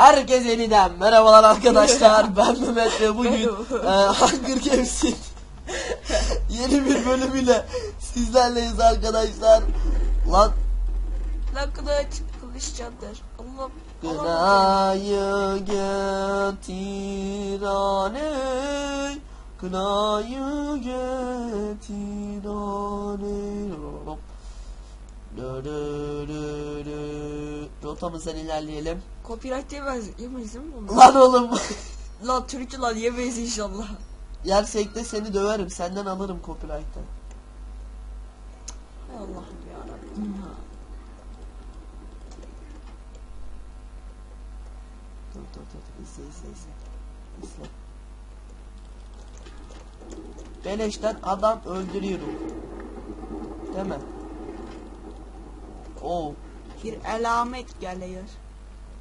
Herkes yeniden merhabalar arkadaşlar ben Mehmet ve bugün e, Hunger Games'in yeni bir bölümüyle sizlerleyiz arkadaşlar. Lan Lan kılıç, kılıç candır. Allah'ım. Kınayı getir aney Kınayı getir aney. Rotamızdan ilerleyelim. Copyright yemez, yemeyiz değil mi bunu? Lan oğlum Lan Türkçe lan yemeyiz inşallah. Yersek seni döverim senden alırım copyright'ı. Allah'ım yarabbim. Dur dur dur izle izle izle. İzle. Beleşten adam öldürüyorum. Değil mi? Oo. Bir alamet geliyor.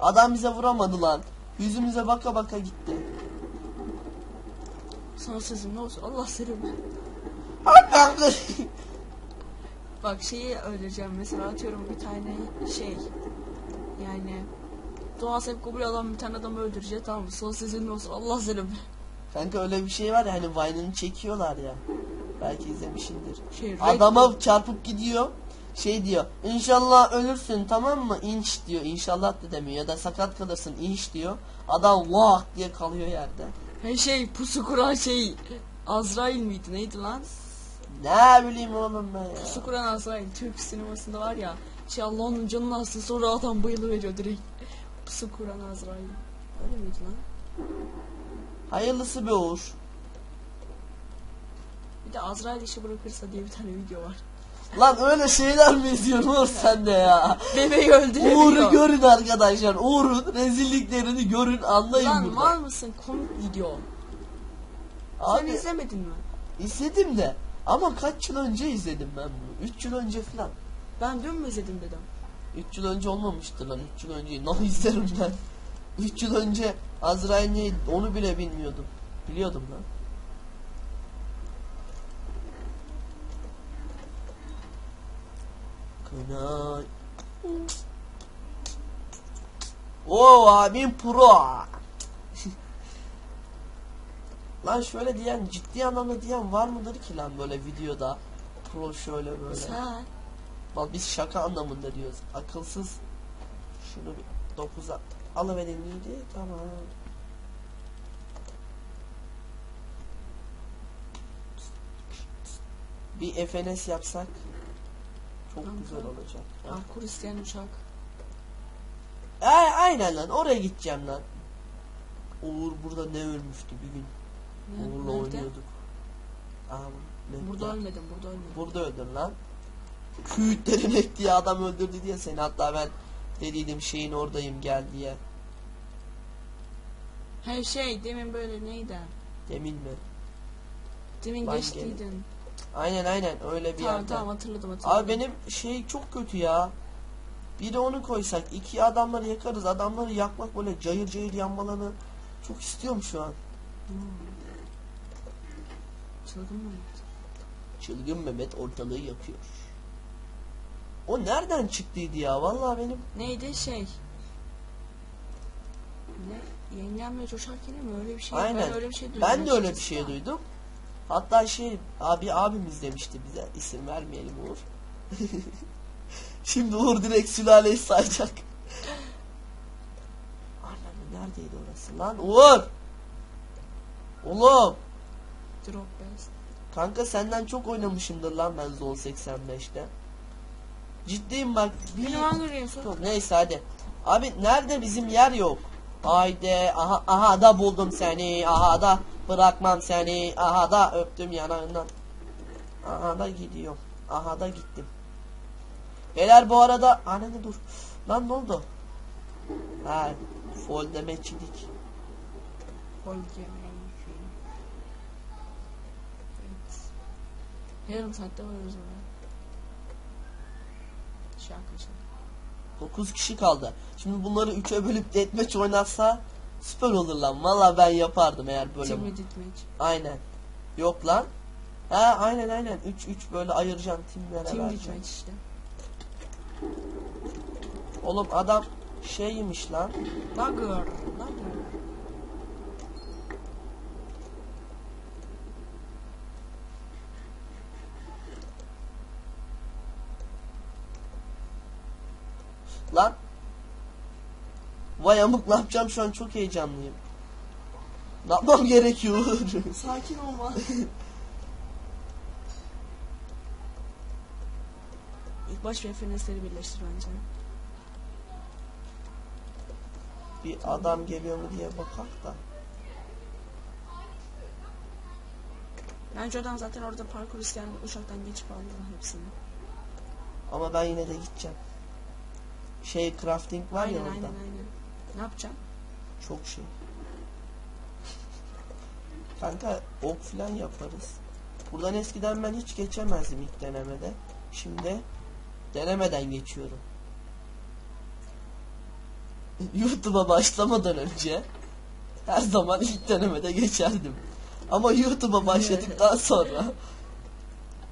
Adam bize vuramadı lan. Yüzümüze baka baka gitti. Sana sözüm ne olsun Allah seni. Bak şeyi öldüreceğim mesela atıyorum bir tane şey. Yani Doğa hep kabul alan bir tane adamı öldürecek tamam mı? Son sözün ne olsun Allah seni. Kanka öyle bir şey var ya hani Vine'ını çekiyorlar ya. Belki izlemişsindir. Şey, Adama çarpıp gidiyor. Şey diyor. İnşallah ölürsün tamam mı? İnç diyor. İnşallah da demiyor. Ya da sakat kalırsın inç diyor. Adam vah diye kalıyor yerde. He şey pusu kuran şey Azrail miydi neydi lan? Ne bileyim oğlum ben ya. Pusu kuran Azrail Türk sinemasında var ya şey Allah onun canını alsın sonra adam bayılıveriyor direkt. Pusu kuran Azrail. Öyle miydi lan? Hayırlısı be Uğur. Bir de Azrail işi bırakırsa diye bir tane video var. Lan öyle şeyler mi izliyorsun Uğur sen de ya? Bebeği öldürebiliyor. Uğur'u görün arkadaşlar. Uğur'un rezilliklerini görün anlayın Lan burada. mal mısın komik video. Sen Abi izlemedin mi? izledim de. Ama kaç yıl önce izledim ben bunu? 3 yıl önce falan. Ben dün mü izledim dedim. 3 yıl önce olmamıştır lan 3 yıl önce. Nasıl izlerim ben? 3 yıl önce Azrail neydi onu bile bilmiyordum. Biliyordum lan. Kınay. Oo abim pro. lan şöyle diyen ciddi anlamda diyen var mıdır ki lan böyle videoda? Pro şöyle böyle. Sen. Bak biz şaka anlamında diyoruz. Akılsız. Şunu bir 9'a alıverin miydi? Tamam. Bir FNS yapsak çok Tamam, güzel olacak. Parkur isteyen uçak. A- aynen lan oraya gideceğim lan. Uğur burada ne ölmüştü bir gün. Ne- Uğur'la nerede? oynuyorduk. Aa, ne- Burada ölmedim burada ölmedim. Burada öldün lan. Küğütlerin ek diye adam öldürdü diye seni hatta ben dediydim şeyin oradayım gel diye. He şey demin böyle neydi? Demin mi? Demin geçtiydin. Aynen aynen öyle bir Tamam yerde. tamam hatırladım hatırladım. Abi benim şey çok kötü ya. Bir de onu koysak iki adamları yakarız. Adamları yakmak böyle cayır cayır yanmalarını çok istiyorum şu an. Çılgın mı? Çılgın Mehmet ortalığı yakıyor. O nereden çıktıydı ya? Vallahi benim Neydi şey? Ne? Yengemle coşarken mi öyle bir şey? Aynen. Ben öyle bir şey duydum. Ben de öyle bir şey duydum. Hatta şey abi abimiz demişti bize isim vermeyelim Uğur. Şimdi Uğur direkt sülaleyi sayacak. Anam neredeydi orası lan Uğur? Oğlum Drop best. kanka senden çok oynamışımdır lan ben Zone 85'te. Ciddiyim bak. Bir... Benim. Yok, neyse hadi. Abi nerede bizim yer yok. Haydi aha aha da buldum seni. Aha da bırakmam seni. Aha da öptüm yanağından. Aha da gidiyorum. Aha da gittim. Beyler bu arada anne dur. Lan ne oldu? Ha, fol demeçilik. Gol yemeği. Evet. Yarım saatte varırız oraya. Şaka şaka. 9 kişi kaldı. Şimdi bunları 3'e bölüp deathmatch oynatsa süper olur lan. Valla ben yapardım eğer böyle. Team. Aynen. Yok lan. Ha aynen aynen. 3 3 böyle ayıracaksın timlere Team işte. Oğlum adam şeymiş lan. Dagger. Lan. Vay amık ne yapacağım şu an çok heyecanlıyım. Ne yapmam gerekiyor? Sakin olma. İlk baş ve fenesleri birleştir bence. bir adam geliyor mu diye bakak da. Bence oradan zaten orada parkur isteyen uçaktan geçip aldılar hepsini. Ama ben yine de gideceğim. Şey crafting var aynen ya aynen orada. aynen. Ne yapacağım? Çok şey. Kanka ok falan yaparız. Buradan eskiden ben hiç geçemezdim ilk denemede. Şimdi denemeden geçiyorum. YouTube'a başlamadan önce her zaman ilk denemede geçerdim. Ama YouTube'a başladıktan sonra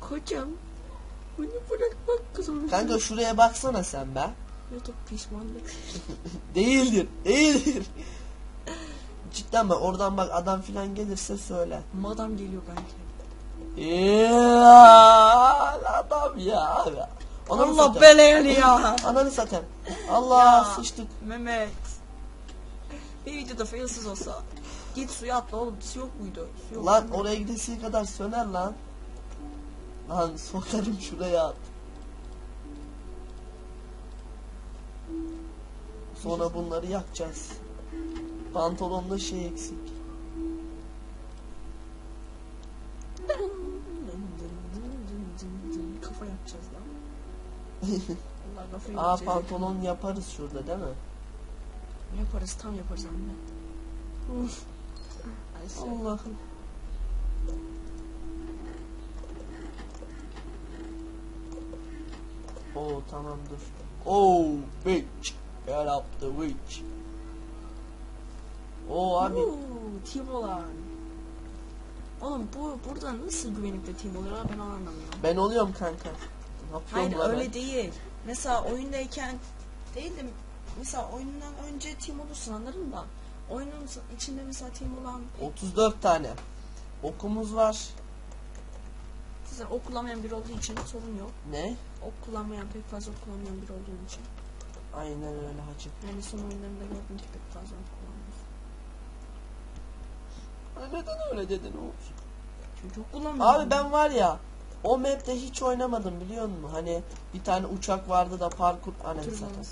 Kocam. Beni bırakmak zorunda. kanka şuraya baksana sen be. YouTube pişmanlık. Değildir. Değildir. Cidden bak oradan bak adam filan gelirse söyle. Madam geliyor kanki. Ya adam ya. Ananı Allah satayım. belanı ya. Ananı satayım. Allah Ya. sıçtık. Mehmet. Bir videoda failsiz olsa. Git suya atla oğlum. Su yok muydu? Su yok. Lan oraya gidesiye kadar söner lan. Lan sokarım şuraya at. Sonra bunları yakacağız. Pantolonda şey eksik. Kafa yapacağız lan. Aa pantolon yaparız şurada değil mi? Yaparız tam yaparız anne. Allah'ım. Oo tamam dur. Oh bitch. Get up the witch. Oo abi. Oo, team olan. Oğlum bu burada nasıl güvenlikle team oluyor ben onu anlamıyorum. Ben oluyorum kanka. Hayır öyle ben? değil. Mesela oyundayken değil de mesela oyundan önce team olursun anladın mı? Oyunun içinde mesela team olan 34 tane. Okumuz var. zaten ok kullanmayan biri olduğu için sorun yok. Ne? Ok kullanmayan pek fazla ok kullanmayan biri olduğu için. Aynen öyle hacı. Yani son oyunlarında gördüm ki pek fazla kullanmıyorsun. Neden öyle dedin Oğuz? Çünkü ok kullanmıyorum. Abi ben var ya o map'te hiç oynamadım biliyor musun? Hani bir tane uçak vardı da parkur annem zaten.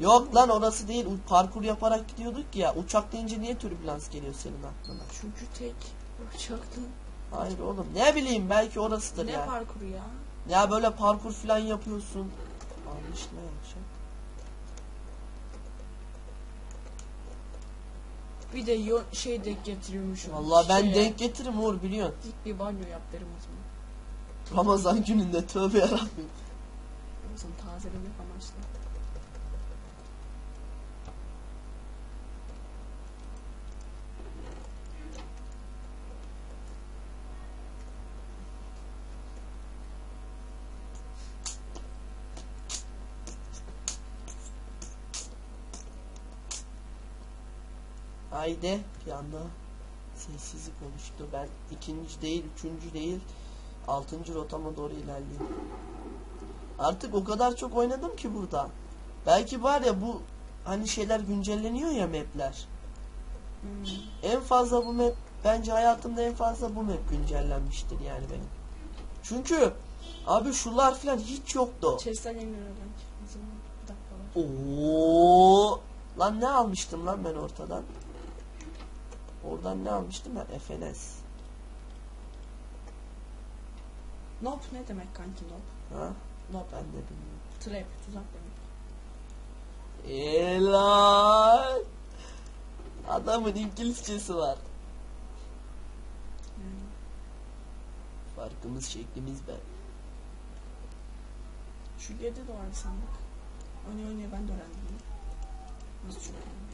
Yok lan orası değil. Parkur yaparak gidiyorduk ya. Uçak deyince niye türbülans geliyor senin aklına? Çünkü tek uçaktı. Hayır oğlum. Ne bileyim belki orasıdır Ne ya. parkuru ya? Ya böyle parkur falan yapıyorsun. Yanlış ne yapacak? Bir de yo şey denk getiriyormuşum. Vallahi ben Şeye, denk getiririm Uğur biliyorsun. Dik bir banyo yap derim o zaman. Ramazan gününde tövbe yarabbim. O zaman tazelemek amaçlı. Haydi bir anda sessizlik oluştu. Ben ikinci değil, üçüncü değil, altıncı rotama doğru ilerliyorum. Artık o kadar çok oynadım ki burada. Belki var ya bu hani şeyler güncelleniyor ya mapler. Hmm. En fazla bu map bence hayatımda en fazla bu map güncellenmiştir yani benim. Çünkü abi şular falan hiç yoktu. Bir dakika var. Oo! Lan ne almıştım lan ben ortadan? Oradan ne almıştım ben? FNS. Nope ne demek kanki nope? Ha? Nope. Ben de bilmiyorum. Trap, tuzak demek. Helal. Adamın İngilizcesi var. Yani. Farkımız şeklimiz be. Şu geride de var sandık. Oynaya oynaya ben de öğrendim. Nasıl çok öğrendim?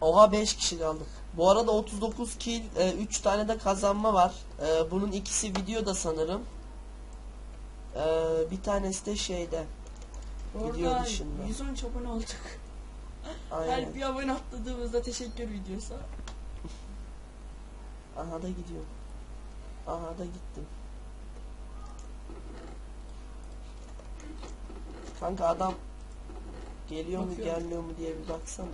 Oha 5 kişi kaldık. Bu arada 39 kill, 3 tane de kazanma var. E, bunun ikisi videoda sanırım. E, bir tanesi de şeyde. Video Orada dışında. 113 abone olduk. Aynen. Her bir abone atladığımızda teşekkür videosu. Aha da gidiyorum. Aha da gittim. Kanka adam geliyor mu Bakıyorum. gelmiyor mu diye bir baksana.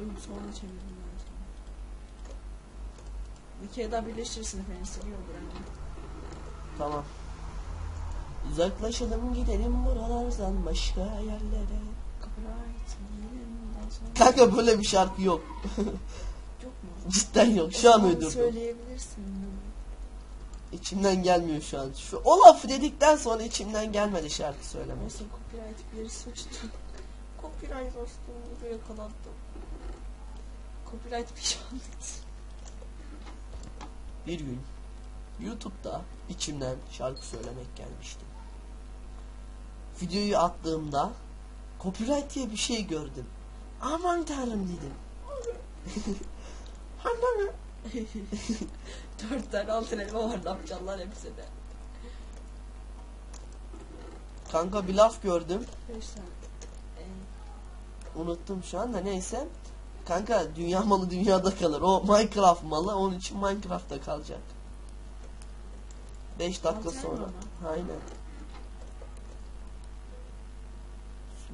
Soyup sonra çevirdim ben sana. Bir kere daha birleştirirsin efendim. Seviyordur yani. Tamam. Uzaklaşalım gidelim buralardan başka yerlere. Copyright sonra. Kanka böyle bir şarkı yok. Yok mu? Cidden yok. O Şu an zaman uydurdum. Söyleyebilirsin. İçimden gelmiyor şu an. Şu o lafı dedikten sonra içimden gelmedi şarkı söylemek. Neyse copyright bir suçtu. copyright aslında yakalandım. Copyright pişmanlık. Bir gün YouTube'da içimden şarkı söylemek gelmişti. Videoyu attığımda copyright diye bir şey gördüm. Aman tanrım dedim. Anlamı. Dört tane altın elma var ne yapacaklar hepsi de. Kanka bir laf gördüm. Unuttum şu anda neyse. Kanka dünya malı dünyada kalır. O Minecraft malı onun için Minecraft'ta kalacak. 5 dakika Altın sonra. mı? Aynen.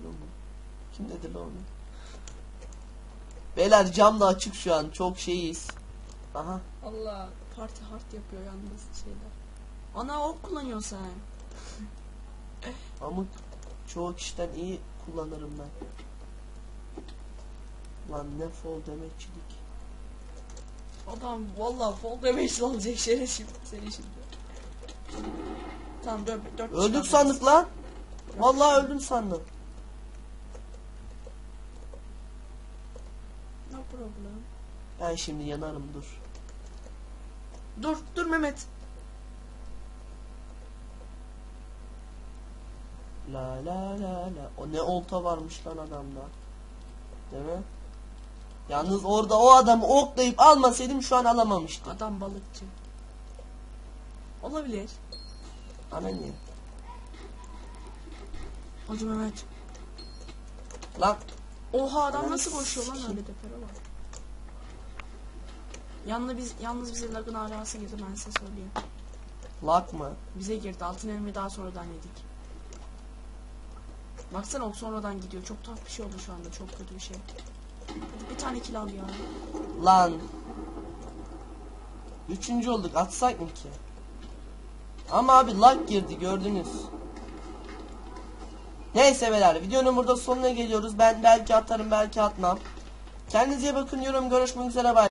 Mu? Kim dedi lan onu? Beyler cam da açık şu an. Çok şeyiz. Aha. Allah parti hard yapıyor yalnız şeyler. Ana ok kullanıyorsun sen. Amık çoğu kişiden iyi kullanırım ben. Lan ne fall demekçilik. Adam valla fall damage alacak şeref şimdi seni şimdi. Tamam dört, dört Öldük sandık lan. Vallahi öldüm sandım. No problem. Ben şimdi yanarım dur. Dur dur Mehmet. La la la la. O ne olta varmış lan adamda. Değil mi? Yalnız orada o adamı oklayıp almasaydım şu an alamamıştım. Adam balıkçı. Olabilir. Ana niye? Hacı Mehmet. Lan Oha adam Ananı nasıl koşuyor lan öyle tepere bak. Yalnız biz yalnız bize lagın alası girdi ben size söyleyeyim. lak mı? Bize girdi altın elmayı daha sonradan yedik. Baksana o sonradan gidiyor. Çok tuhaf bir şey oldu şu anda. Çok kötü bir şey. Bir tane kill al. Lan. Üçüncü olduk atsak mı ki? Ama abi lag girdi gördünüz. Neyse beyler videonun burada sonuna geliyoruz. Ben belki atarım belki atmam. Kendinize iyi bakın diyorum. Görüşmek üzere bay.